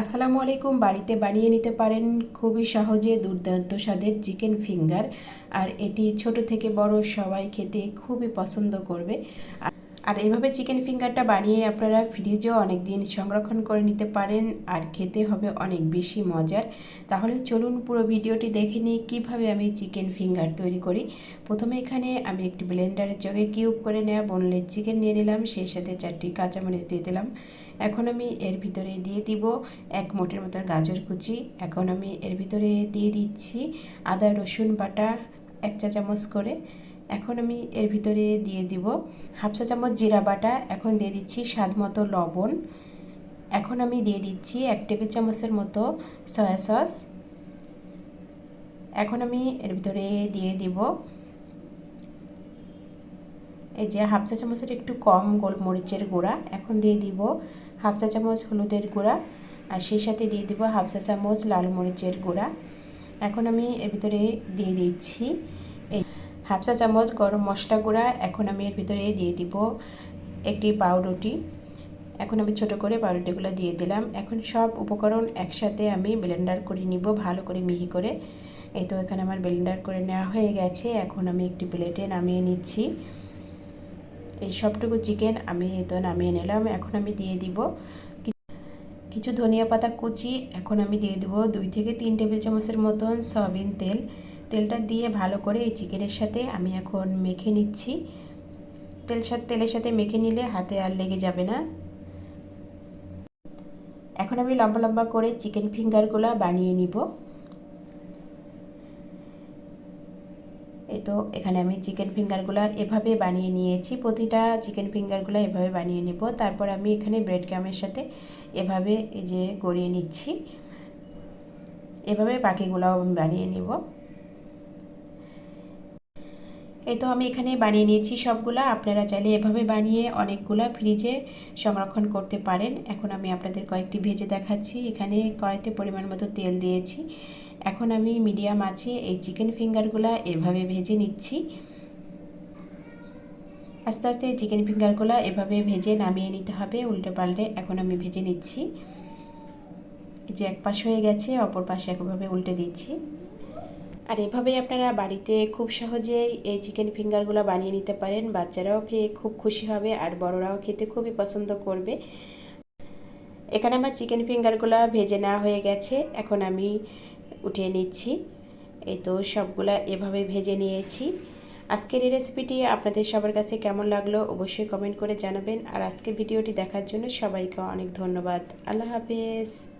আসসালামু আলাইকুম। বাড়িতে বানিয়ে নিতে পারেন খুবই সহজে দুর্দান্ত স্বাদের চিকেন ফিঙ্গার। আর এটি ছোট থেকে বড় সবাই খেতে খুবই পছন্দ করবে। আর- এইভাবে চিকেন ফিঙ্গারটা বানিয়ে আপনারা ফ্রিজেও অনেক দিন সংরক্ষণ করে নিতে পারেন আর খেতে হবে অনেক বেশি মজার। তাহলে চলুন পুরো ভিডিওটি দেখে নিই কীভাবে আমি চিকেন ফিঙ্গার তৈরি করি। প্রথমে এখানে আমি একটি ব্লেন্ডারের জগে কিউব করে নেওয়া বোনলেস চিকেন নিয়ে নিলাম, সেই সাথে চারটি কাঁচামরিচ দিয়ে দিলাম। এখন আমি এর ভিতরে দিয়ে দিব এক মোটের মতো গাজর কুচি। এখন আমি এর ভিতরে দিয়ে দিচ্ছি আদা, রসুন বাটা এক চা চামচ করে। এখন আমি এর ভিতরে দিয়ে দিব হাফ চা চামচ জিরা বাটা, এখন দিয়ে দিচ্ছি স্বাদ মতো লবণ। এখন আমি দিয়ে দিচ্ছি এক টেবিল চামচের মতো সয়া সস। এখন আমি এর ভিতরে দিয়ে দিব এই যে হাফ চা চামচের একটু কম গোলমরিচের গুঁড়া। এখন দিয়ে দিব হাফ চা চামচ হলুদের গুঁড়া আর সেই সাথে দিয়ে দিব হাফ চা চামচ লাল মরিচের গুঁড়া। এখন আমি এর ভিতরে দিয়ে দিচ্ছি হাফ চা চামচ গরম মশলা গুঁড়া এখন আমি এর ভিতরে দিয়ে দিব একটি পাউরুটি। এখন আমি ছোট করে পাউরুটিগুলো দিয়ে দিলাম। এখন সব উপকরণ একসাথে আমি ব্লেন্ডার করে নিব, ভালো করে মিহি করে। এই তো এখানে আমার ব্লেন্ডার করে নেওয়া হয়ে গেছে। এখন আমি একটি প্লেটে নামিয়ে নিচ্ছি। এই সবটুকু চিকেন আমি এই তো নামিয়ে নিলাম। এখন আমি দিয়ে দিব কিছু ধনিয়া পাতা কুচি। এখন আমি দিয়ে দেবো দুই থেকে তিন টেবিল চামচের মতন সয়াবিন তেল। তেলটা দিয়ে ভালো করে এই চিকেনের সাথে আমি এখন মেখে নিচ্ছি। তেল তেলের সাথে মেখে নিলে হাতে আর লেগে যাবে না। এখন আমি লম্বা লম্বা করে চিকেন ফিঙ্গারগুলো বানিয়ে নিব। এই তো এখানে আমি চিকেন ফিঙ্গারগুলো এভাবে বানিয়ে নিয়েছি। প্রতিটা চিকেন ফিঙ্গারগুলো এভাবে বানিয়ে নেব। তারপর আমি এখানে ব্রেড ক্রামের সাথে এভাবে এই যে গড়িয়ে নিচ্ছি। এভাবে বাকিগুলোও আমি বানিয়ে নেব। এই তো আমি এখানে বানিয়ে নিয়েছি সবগুলা। আপনারা চাইলে এভাবে বানিয়ে অনেকগুলা ফ্রিজে সংরক্ষণ করতে পারেন। এখন আমি আপনাদের কয়েকটি ভেজে দেখাচ্ছি। এখানে কয়েকটি পরিমাণ মতো তেল দিয়েছি। এখন আমি মিডিয়াম আছে এই চিকেন ফিঙ্গারগুলো এভাবে ভেজে নিচ্ছি। আস্তে আস্তে চিকেন ফিঙ্গারগুলো এভাবে ভেজে নামিয়ে নিতে হবে। উল্টে পাল্টে এখন আমি ভেজে নিচ্ছি। যে এক পাশ হয়ে গেছে, অপর পাশে একভাবে উল্টে দিচ্ছি। আর এভাবেই আপনারা বাড়িতে খুব সহজেই এই চিকেন ফিঙ্গারগুলো বানিয়ে নিতে পারেন। বাচ্চারাও খেয়ে খুব খুশি হবে আর বড়রাও খেতে খুবই পছন্দ করবে। এখানে আমার চিকেন ফিঙ্গারগুলো ভেজে নেওয়া হয়ে গেছে। এখন আমি উঠিয়ে নিচ্ছি। এই তো সবগুলা এভাবে ভেজে নিয়েছি। আজকের এই রেসিপিটি আপনাদের সবার কাছে কেমন লাগল অবশ্যই কমেন্ট করে জানাবেন। আর আজকের ভিডিওটি দেখার জন্য সবাইকে অনেক ধন্যবাদ। আল্লাহ হাফেজ।